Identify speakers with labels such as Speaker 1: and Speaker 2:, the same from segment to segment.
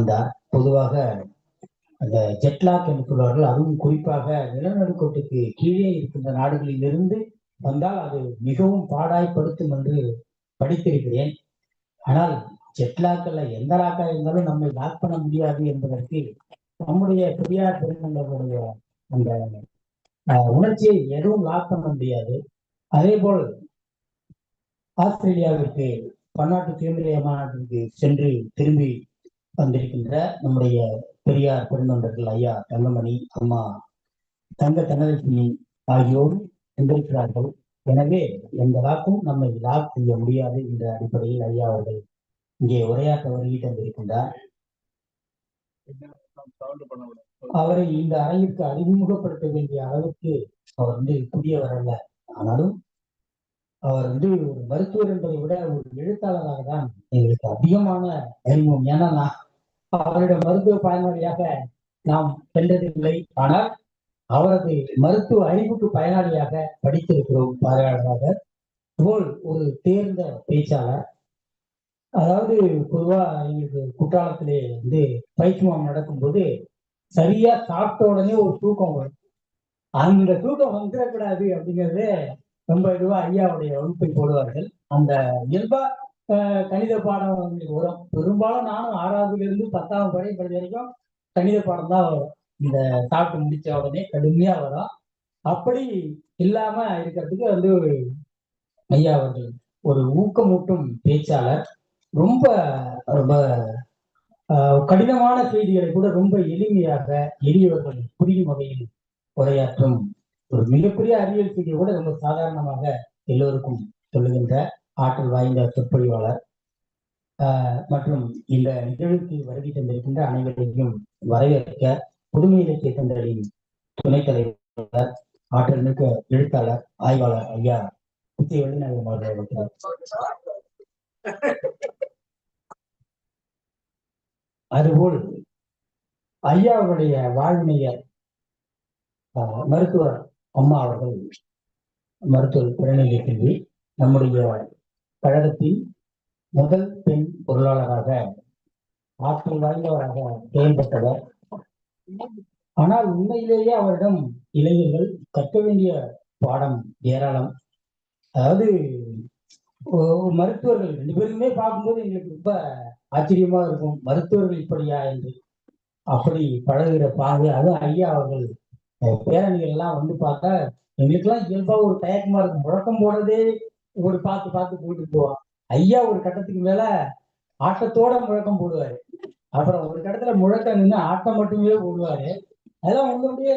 Speaker 1: அந்த பொதுவாக அந்த ஜெட்லாக் என்று சொல்வார்கள் அதுவும் குறிப்பாக நிலநடுக்கோட்டுக்கு கீழே இருக்கின்ற நாடுகளில் இருந்து வந்தால் அது மிகவும் பாடாய்படுத்தும் என்று படித்திருக்கிறேன். ஆனால் ஜெட்லாக்கல்ல எந்த லாக்கா இருந்தாலும் நம்மை லாக் பண்ண முடியாது என்பதற்கு நம்முடைய பெரியார் பெருமங்களுடைய அந்த உணர்ச்சியை எதுவும் லாக் பண்ண முடியாது. அதே போல் ஆஸ்திரேலியாவிற்கு பன்னாட்டு சுயமரியாதை மாநாட்டிற்கு சென்று திரும்பி வந்திருக்கின்ற நம்முடைய பெரியார் பெருந்தொண்டர்கள் ஐயா தங்கமணி அம்மா தங்க தனலட்சுமி ஆகியோர் சென்றிருக்கிறார்கள் எனவே எந்த லாக்கும் நம்மை லாக் செய்ய முடியாது என்ற அடிப்படையில் ஐயா அவர்கள் இங்கே உரையாற்ற வருகை தந்திருக்கின்றார். அவரை இந்த அறையிற்கு அறிமுகப்படுத்த வேண்டிய அளவுக்கு அவர் வந்து புதியவர் அல்ல. ஆனாலும் அவர் வந்து ஒரு மருத்துவர் என்பதை விட ஒரு எழுத்தாளராக தான் எங்களுக்கு அதிகமான அறிமுகம். ஏன்னா நான் மருத்துவ பயனாளியாக நாம் சென்றதில்லை. ஆனால் அவரது மருத்துவ அறிவுக்கு பயனாளியாக படித்திருக்கிறோம் பார்வையாளராக போல் ஒரு தேர்ந்த பேச்சாளர். அதாவது பொதுவா எங்களுக்கு குற்றாலத்திலே வந்து பயிற்சிமம் நடக்கும்போது சரியா சாப்பிட்ட உடனே ஒரு தூக்கம் வரும். அந்த தூக்கம் வந்துடக்கூடாது அப்படிங்கறது ரொம்ப ரூபாய் ஐயாவுடைய வகுப்பை போடுவார்கள். அந்த இயல்பா கணித பாடம் எங்களுக்கு வரும். பெரும்பாலும் நானும் ஆறாவதுல இருந்து பத்தாவது வரை படிச்ச வரைக்கும் கணித பாடம் தான் வரும். இந்த சாப்பிட்டு முடிச்ச உடனே கடுமையா வரும். அப்படி இல்லாம இருக்கிறதுக்கு வந்து ஐயா அவர்கள் ஒரு ஊக்கமூட்டும் பேச்சாளர். ரொம்ப ரொம்ப ஆஹ், கடினமான செய்திகளை கூட ரொம்ப எளிமையாக எளியவர்கள் புரியும் வகையில் உரையாற்றும் ஒரு மிகப்பெரிய அறிவியல் செய்தியை கூட ரொம்ப சாதாரணமாக எல்லோருக்கும் சொல்லுகின்ற ஆற்றல் வாய்ந்த சொற்பொழிவாளர் ஆஹ், மற்றும் இந்த நிகழ்வுக்கு வருகை தந்திருக்கின்ற அனைவரையும் வரவேற்க புதுமை இலக்கிய தந்தரின் துணைத் தலைவர் ஆற்றல் மிக்க எழுத்தாளர் ஆய்வாளர் ஐயா குத்தி வெளிநகர் அவர்கள் இருக்கிறார் அதுபோல் ஐயாவுடைய வாழ்மையர் மருத்துவர் அம்மா அவர்கள் மருத்துவர் பிறநிலை செல்வி நம்முடைய கழகத்தின் முதல் பெண் பொருளாளராக ஆற்றல் வாய்ந்தவராக செயல்பட்டவர் ஆனால் உண்மையிலேயே அவரிடம் இளைஞர்கள் கற்க வேண்டிய பாடம் ஏராளம். அதாவது மருத்துவர்கள் ரெண்டு பேருமே பார்க்கும்போது எங்களுக்கு ரொம்ப ஆச்சரியமா இருக்கும். மருத்துவர்கள் இப்படியா என்று. அப்படி பழகுகிற பாதை அது ஐயா அவர்கள் பேரணிகள் எல்லாம் வந்து பார்த்தா எங்களுக்கெல்லாம் இயல்பா ஒரு தயக்கமா இருக்கும். முழக்கம் போடுறதே ஒரு பார்த்து பார்த்து போட்டு போவோம் ஐயா ஒரு கட்டத்துக்கு மேல ஆட்டத்தோட முழக்கம் போடுவாரு. அப்புறம் ஒரு கட்டத்துல முழக்கம் நின்று ஆட்டம் மட்டுமே போடுவாரு. அதெல்லாம் உங்களுடைய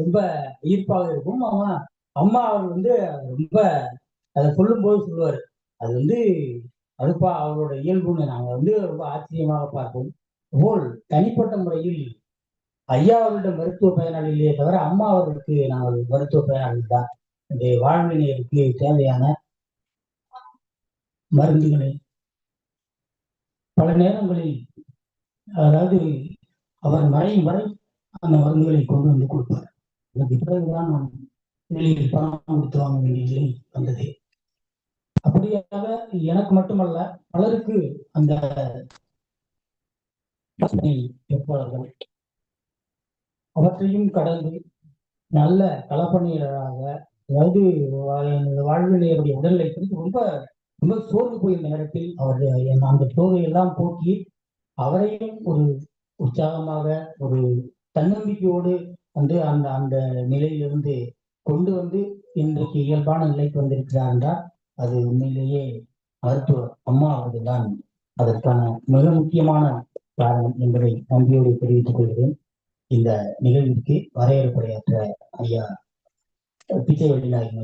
Speaker 1: ரொம்ப ஈர்ப்பாக இருக்கும். அவன் அம்மா அவர் வந்து ரொம்ப அதை சொல்லும்போது சொல்லுவாரு. அது வந்து அதுப்பா அவரோட இயல்புன்னு நாங்க வந்து ரொம்ப ஆச்சரியமாக பார்ப்போம். போல் தனிப்பட்ட முறையில் ஐயா அவர்களிடம் மருத்துவ பயனாளிகளே தவிர அம்மா அவர்களுக்கு நாங்கள் மருத்துவ பயனாளி தான் இந்த வாழ்வினையருக்கு தேவையான மருந்துகளை பல நேரங்களில் அதாவது அவர் மறையும் வரை அந்த மருந்துகளை கொண்டு வந்து கொடுப்பார். அதுக்கு பிறகுதான் நான் வெளியில் பணம் கொடுத்து வாங்க வேண்டிய நிலை வந்தது. அப்படியாக எனக்கு மட்டுமல்ல பலருக்கு அந்த பிரச்சனை ஏற்பாளர்கள் அவற்றையும் கடந்து நல்ல களப்பணியாளராக அதாவது எனது எனது என்னுடைய உடல்நிலை குறித்து ரொம்ப ரொம்ப சோர்ந்து போய் நேரத்தில் அவர் என் அந்த சோர்வை எல்லாம் போக்கி அவரையும் ஒரு உற்சாகமாக ஒரு தன்னம்பிக்கையோடு வந்து அந்த அந்த நிலையிலிருந்து கொண்டு வந்து இன்றைக்கு இயல்பான நிலைக்கு வந்திருக்கிறார் என்றால் அது உண்மையிலேயே மருத்துவர் அம்மா அவர்கள் தான் அதற்கான மிக முக்கியமான காரணம் என்பதை நன்றியோடு தெரிவித்துக் கொள்கிறேன். இந்த நிகழ்விற்கு வரையறுப்படையாற்ற ஐயா பிச்சை வெளிநாயகம்